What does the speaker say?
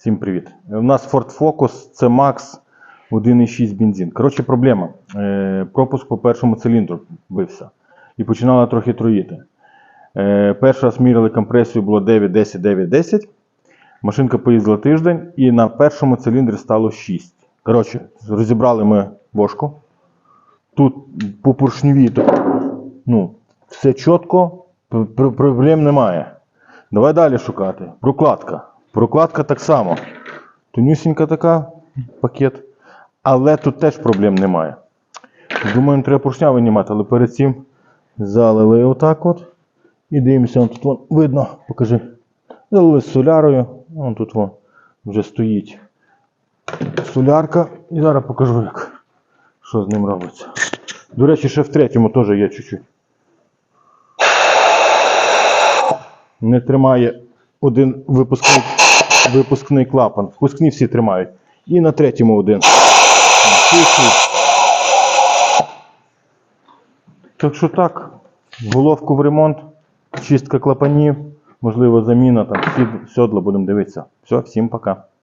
Всім привіт. У нас Ford Focus це Max 1,6 бензин. Коротше, проблема. Е, пропуск по першому циліндру бився. І починала трохи троїти. Е, перший раз міряли компресію було 9, 10, 9, 10. Машинка поїздила тиждень і на першому циліндрі стало 6. Коротше, розібрали ми бошку. Тут по поршневі ну, все чітко, пр- пр- проблем немає. Давай далі шукати. Прокладка. Прокладка так само. Тонюсінька така, пакет. Але тут теж проблем немає. Думаю, треба поршня винімати, але перед цим залили отак от. І дивимося, тут вон, видно, покажи. Залили з солярою. Вон тут вон, вже стоїть солярка. І зараз покажу, як, що з ним робиться. До речі, ще в третьому теж є чуть-чуть. Не тримає один випускний, випускний клапан. Впускні всі тримають. І на третьому один. Так що так, головку в ремонт, чистка клапанів, можливо, заміна там, сід- сьодла, будемо дивитися. Все, всім пока.